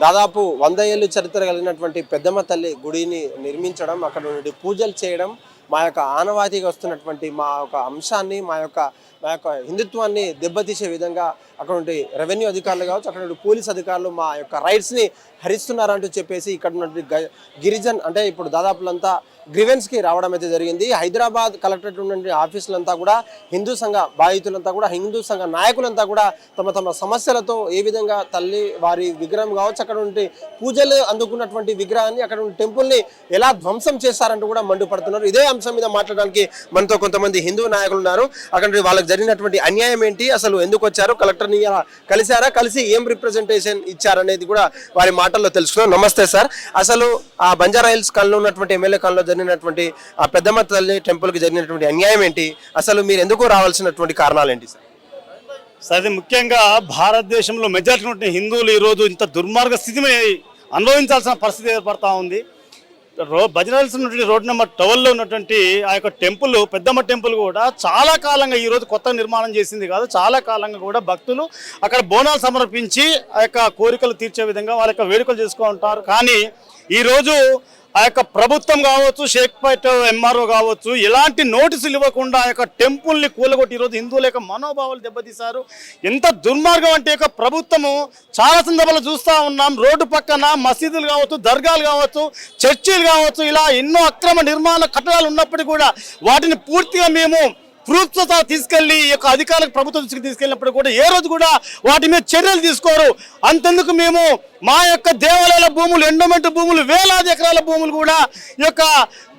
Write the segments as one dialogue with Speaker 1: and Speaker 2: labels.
Speaker 1: దాదాపు వంద ఏళ్ళు చరిత్ర కలిగినటువంటి పెద్దమ్మ తల్లి గుడిని నిర్మించడం అక్కడ నుండి పూజలు చేయడం మా యొక్క ఆనవాతికి వస్తున్నటువంటి మా యొక్క అంశాన్ని మా యొక్క మా యొక్క హిందుత్వాన్ని దెబ్బతీసే విధంగా అక్కడ నుండి రెవెన్యూ అధికారులు కావచ్చు అక్కడ పోలీస్ అధికారులు మా యొక్క రైట్స్ని హరిస్తున్నారంటూ చెప్పేసి ఇక్కడ ఉన్నటువంటి గ- గిరిజన్ అంటే ఇప్పుడు దాదాపులంతా గ్రివెన్స్కి రావడం అయితే జరిగింది. హైదరాబాద్ కలెక్టరేట్ ఉన్నటువంటి ఆఫీసులంతా కూడా హిందూ సంఘ బాధితులంతా కూడా హిందూ సంఘ నాయకులంతా కూడా తమ తమ సమస్యలతో ఏ విధంగా తల్లి వారి విగ్రహం కావచ్చు అక్కడ ఉంటే పూజలు అందుకున్నటువంటి విగ్రహాన్ని అక్కడ ఉన్న టెంపుల్ని ఎలా ధ్వంసం చేస్తారంటూ కూడా మండిపడుతున్నారు. ఇదే అంశం మీద మాట్లాడడానికి మనతో కొంతమంది హిందూ నాయకులు ఉన్నారు. అక్కడ వాళ్ళకి జరిగినటువంటి అన్యాయం ఏంటి? అసలు ఎందుకు వచ్చారు? కలెక్టర్ని కలిశారా? కలిసి ఏం రిప్రజెంటేషన్ ఇచ్చారనేది కూడా వారి మాటల్లో తెలుసుకున్నాం నమస్తే సార్. అసలు ఆ బంజారా హిల్స్ కాలంలో ఉన్నటువంటి ఎమ్మెల్యే కాలంలో జరిగినటువంటి ఆ పెద్దమ్మ తల్లి టెంపుల్కి జరిగినటువంటి అన్యాయం ఏంటి? అసలు మీరు ఎందుకు రావాల్సినటువంటి కారణాలు ఏంటి సార్?
Speaker 2: సార్ అది ముఖ్యంగా భారతదేశంలో మెజారిటీ ఉన్న హిందువులు ఈరోజు ఇంత దుర్మార్గ స్థితిని అనుభవించాల్సిన పరిస్థితి ఏర్పడతా ఉంది. రో భజనాల్సి ఉన్నటువంటి రోడ్ నెంబర్ ట్వెల్వ్లో ఉన్నటువంటి ఆ యొక్క టెంపుల్ పెద్దమ్మ టెంపుల్ కూడా చాలా కాలంగా ఈరోజు కొత్త నిర్మాణం చేసింది కాదు. చాలా కాలంగా కూడా భక్తులు అక్కడ బోనాలు సమర్పించి ఆ యొక్క కోరికలు తీర్చే విధంగా వాళ్ళ యొక్క వేడుకలు చేసుకుంటారు కానీ ఈరోజు ఆ యొక్క ప్రభుత్వం కావచ్చు షేక్పేట ఎంఆర్ఓ కావచ్చు ఎలాంటి నోటీసులు ఇవ్వకుండా ఆ యొక్క టెంపుల్ని కూలగొట్టి ఈరోజు హిందువుల యొక్క మనోభావాలు దెబ్బతీశారు. ఎంత దుర్మార్గం అంటే యొక్క ప్రభుత్వము చాలా సందర్భాలు చూస్తూ ఉన్నాం. రోడ్డు పక్కన మసీదులు కావచ్చు దర్గాలు కావచ్చు చర్చిలు కావచ్చు ఇలా ఎన్నో అక్రమ నిర్మాణ కట్టడాలు ఉన్నప్పటికీ కూడా వాటిని పూర్తిగా మేము ప్రూఫ్స్ తీసుకెళ్ళి ఈ యొక్క అధికారులకు ప్రభుత్వం దృష్టికి తీసుకెళ్ళినప్పుడు కూడా ఏ రోజు కూడా వాటి మీద చర్యలు తీసుకోరు. అంతెందుకు మేము మా యొక్క దేవాలయాల భూములు ఎండోమెంట్ భూములు వేలాది ఎకరాల భూములు కూడా ఈ యొక్క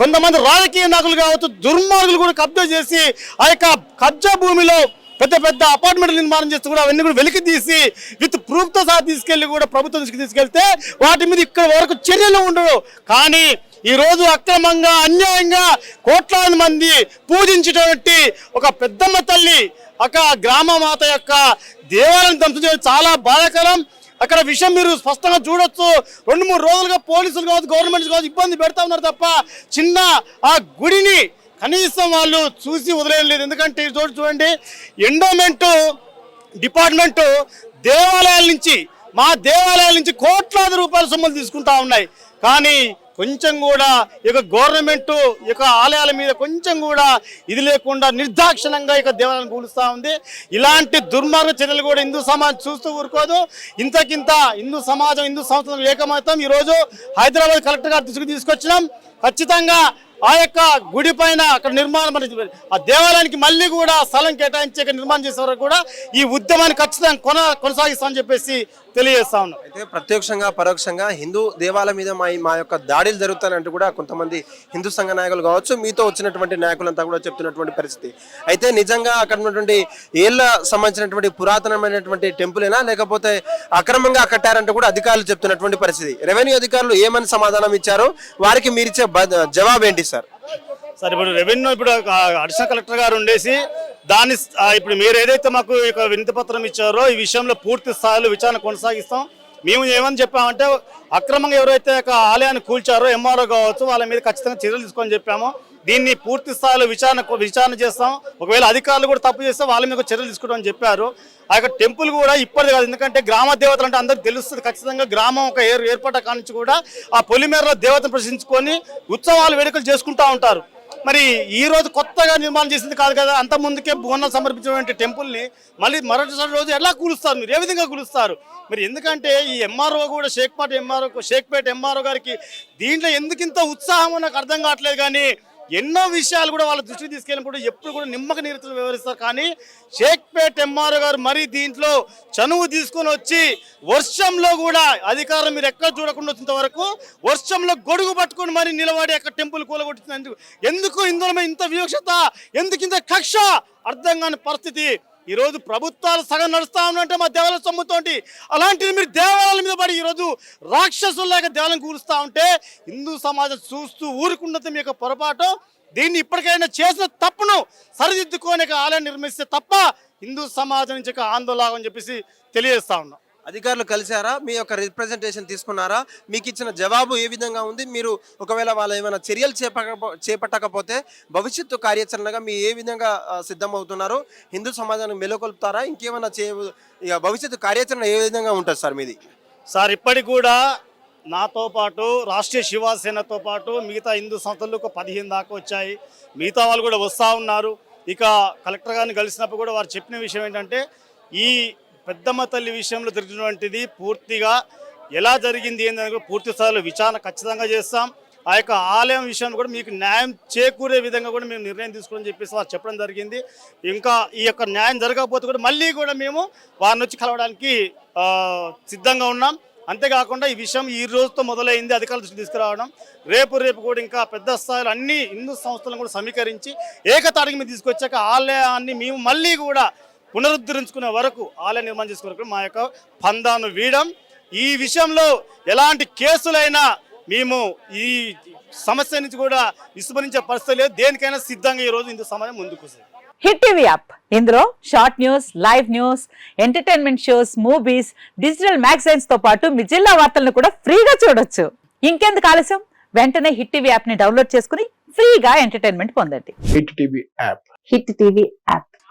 Speaker 2: కొంతమంది రాజకీయ నాయకులు కావచ్చు దుర్మార్గులు కూడా కబ్జా చేసి ఆ యొక్క కబ్జా భూమిలో పెద్ద పెద్ద అపార్ట్మెంట్లు నిర్మాణం చేస్తూ కూడా అవన్నీ కూడా వెలికి తీసి విత్ ప్రూఫ్తో సహా తీసుకెళ్ళి కూడా ప్రభుత్వం తీసుకెళ్తే వాటి మీద ఇక్కడ వరకు చర్యలు ఉండవు. కానీ ఈరోజు అక్రమంగా అన్యాయంగా కోట్లాది మంది పూజించేటువంటి ఒక పెద్దమ్మ తల్లి ఒక గ్రామ మాత యొక్క దేవాలయం ధ్వంసం చేయడం చాలా బాధాకరం. అక్కడ విషయం మీరు స్పష్టంగా చూడొచ్చు. రెండు మూడు రోజులుగా పోలీసులు కావచ్చు గవర్నమెంట్ కావచ్చు ఇబ్బంది పెడతా ఉన్నారు తప్ప చిన్న ఆ గుడిని కనీసం వాళ్ళు చూసి వదిలేయలేదు. ఎందుకంటే ఈ చోటు చూడండి ఎండోమెంటు డిపార్ట్మెంటు దేవాలయాల నుంచి మా దేవాలయాల నుంచి కోట్లాది రూపాయల సొమ్ములు తీసుకుంటా ఉన్నాయి. కానీ కొంచెం కూడా ఈ యొక్క గవర్నమెంట్ ఈ యొక్క ఆలయాల మీద కొంచెం కూడా ఇది లేకుండా నిర్దాక్షిణంగా ఇక దేవాలయాన్ని కూలుస్తూ ఉంది. ఇలాంటి దుర్మార్గ చర్యలు కూడా హిందూ సమాజం చూస్తూ ఊరుకోదు. ఇంతకింత హిందూ సమాజం హిందూ సంస్థలు ఏకమవుతాం. ఈరోజు హైదరాబాద్ కలెక్టర్ గారు దృష్టికి తీసుకొచ్చినాం. ఖచ్చితంగా ఆ యొక్క గుడి పైన అక్కడ నిర్మాణం ఆ దేవాలయానికి మళ్ళీ కూడా స్థలం కేటాయించి ఇక్కడ నిర్మాణం చేసే వరకు కూడా ఈ ఉద్యమాన్ని ఖచ్చితంగా కొన కొనసాగిస్తామని చెప్పేసి తెలియజేస్తా ఉన్నాం.
Speaker 1: అయితే ప్రత్యక్షంగా పరోక్షంగా హిందూ దేవాలయం మీద మా మా యొక్క దాడులు జరుగుతానంటూ కూడా కొంతమంది హిందూ సంఘ నాయకులు కావచ్చు మీతో వచ్చినటువంటి నాయకులంతా కూడా చెప్తున్నటువంటి పరిస్థితి. అయితే నిజంగా అక్కడ ఉన్నటువంటి ఏళ్ళ సంబంధించినటువంటి పురాతనమైనటువంటి టెంపులేనా? లేకపోతే అక్రమంగా కట్టారంటూ కూడా అధికారులు చెప్తున్నటువంటి పరిస్థితి. రెవెన్యూ అధికారులు ఏమని సమాధానం ఇచ్చారు? వారికి మీరిచ్చే జవాబు ఏంటి సార్
Speaker 2: ఇప్పుడు రెవెన్యూ ఇప్పుడు అడిషనల్ కలెక్టర్ గారు ఉండేసి దాన్ని ఇప్పుడు మీరు ఏదైతే మాకు ఇక వినతి పత్రం ఇచ్చారో ఈ విషయంలో పూర్తి స్థాయిలో విచారణ కొనసాగిస్తాం. మేము ఏమని చెప్పామంటే అక్రమంగా ఎవరైతే ఒక ఆలయాన్ని కూల్చారో ఎంఆర్ఓ కావచ్చు వాళ్ళ మీద ఖచ్చితంగా చర్యలు తీసుకొని చెప్పాము. దీన్ని పూర్తి స్థాయిలో విచారణ విచారణ చేస్తాం. ఒకవేళ అధికారులు కూడా తప్పు చేస్తే వాళ్ళ మీద చర్యలు తీసుకుంటామని చెప్పారు. ఆ యొక్క టెంపుల్ కూడా ఇప్పటిది కాదు. ఎందుకంటే గ్రామ దేవతలు అంటే అందరికి తెలుస్తుంది ఖచ్చితంగా గ్రామం ఒక ఏర్పాటు కానించి కూడా ఆ పొలిమేరలో దేవతను ప్రశ్నించుకొని ఉత్సవాలు వేడుకలు చేసుకుంటా ఉంటారు. మరి ఈ రోజు కొత్తగా నిర్మాణం చేసింది కాదు కదా. అంత ముందుకే బోనాలు సమర్పించినటువంటి టెంపుల్ని మళ్ళీ మరొకసారి రోజు ఎలా కూలుస్తారు మీరు? ఏ విధంగా కూలుస్తారు? మరి ఎందుకంటే ఈ ఎంఆర్ఓ కూడా షేక్పేట ఎంఆర్ఓ షేక్పేట ఎంఆర్ఓ గారికి దీంట్లో ఎందుకు ఇంత ఉత్సాహం నాకు అర్థం కావట్లేదు కానీ ఎన్నో విషయాలు కూడా వాళ్ళ దృష్టికి తీసుకెళ్ళినప్పుడు ఎప్పుడు కూడా నిమ్మక నీరుతో వివరిస్తారు కానీ షేక్పేట్ ఎంఆర్ఓ గారు మరీ దీంట్లో చనువు తీసుకొని వచ్చి వర్షంలో కూడా అధికారం మీరు ఎక్కడ చూడకుండా వచ్చినంత వరకు వర్షంలో గొడుగు పట్టుకొని మరి నిలబడి అక్కడ టెంపుల్ కూలగొట్టింది ఎందుకు ఎందుకు ఇందులో ఇంత వివక్షత ఎందుకు ఇంత కక్ష? అర్థం కాని పరిస్థితి ఈరోజు ప్రభుత్వాలు సగం నడుస్తూ ఉన్నంటే మా దేవాలయ సొమ్ముతోటి అలాంటిది మీరు దేవాలయాల మీద పడి ఈరోజు రాక్షసుల్లాగా దేవాలయం కూరుస్తూ ఉంటే హిందూ సమాజం చూస్తూ ఊరుకున్నది మీ యొక్క పొరపాటు. దీన్ని ఇప్పటికైనా చేసిన తప్పును సరిదిద్దుకోని ఆలయం నిర్మిస్తే తప్ప హిందూ సమాజం నుంచి ఆందోళన అని చెప్పేసి తెలియజేస్తా ఉన్నాం.
Speaker 1: అధికారులు కలిశారా? మీ యొక్క రిప్రజెంటేషన్ తీసుకున్నారా? మీకు ఇచ్చిన జవాబు ఏ విధంగా ఉంది? మీరు ఒకవేళ వాళ్ళు ఏమైనా చర్యలు చేపక చేపట్టకపోతే భవిష్యత్తు కార్యాచరణగా మీ ఏ విధంగా సిద్ధమవుతున్నారు? హిందూ సమాజాన్ని మెలుకొల్పుతారా? ఇంకేమైనా చే ఇక భవిష్యత్తు కార్యాచరణ ఏ విధంగా ఉంటుంది సార్ మీది?
Speaker 2: సార్ ఇప్పటికి కూడా నాతో పాటు రాష్ట్రీయ శివసేనతో పాటు మిగతా హిందూ సంస్థలు ఒక పదిహేను దాకా వచ్చాయి. మిగతా వాళ్ళు కూడా వస్తూ ఉన్నారు. ఇక కలెక్టర్ గారిని కలిసినప్పుడు కూడా వారు చెప్పిన విషయం ఏంటంటే ఈ పెద్దమ్మ తల్లి విషయంలో జరిగినటువంటిది పూర్తిగా ఎలా జరిగింది ఏందని పూర్తి స్థాయిలో విచారణ ఖచ్చితంగా చేస్తాం. ఆ యొక్క ఆలయం విషయంలో కూడా మీకు న్యాయం చేకూరే విధంగా కూడా మేము నిర్ణయం తీసుకోని చెప్పేసి వారు చెప్పడం జరిగింది. ఇంకా ఈ యొక్క న్యాయం జరగకపోతే కూడా మళ్ళీ కూడా మేము వారిని వచ్చి కలవడానికి సిద్ధంగా ఉన్నాం. అంతేకాకుండా ఈ విషయం ఈ రోజుతో మొదలైంది అధికారుల దృష్టి తీసుకురావడం. రేపు రేపు కూడా ఇంకా పెద్ద స్థాయిలో అన్ని హిందూ సంస్థలను కూడా సమీకరించి ఏకతాటికి మీద తీసుకొచ్చాక ఆలయాన్ని మేము మళ్ళీ కూడా పునరుద్ధరించుకునే వరకు ఆలయ నిర్మాణం చేసుకునే వరకు మా యొక్క పందాను వీయడం ఈ విషయంలో ఎలాంటి కేసులైనా మేము ఈ సమస్య నుంచి కూడా విస్మరించే పరిస్థితి లేదు. దేనికైనా సిద్ధంగా ఈ రోజు హిందూ సమాజం ముందుకు వస్తుంది.
Speaker 3: Hit TV app. ఇందులో short news live news entertainment shows movies digital మ్యాగజైన్స్తో పాటు మీ జిల్లా వార్తలను కూడా ఫ్రీగా చూడొచ్చు. ఇంకెందుకు ఆలస్యం? వెంటనే హిట్ టీవీ యాప్ని డౌన్లోడ్ చేసుకుని ఫ్రీగా ఎంటర్టైన్మెంట్ పొందండి.
Speaker 4: Hit TV app.
Speaker 3: Hit TV app.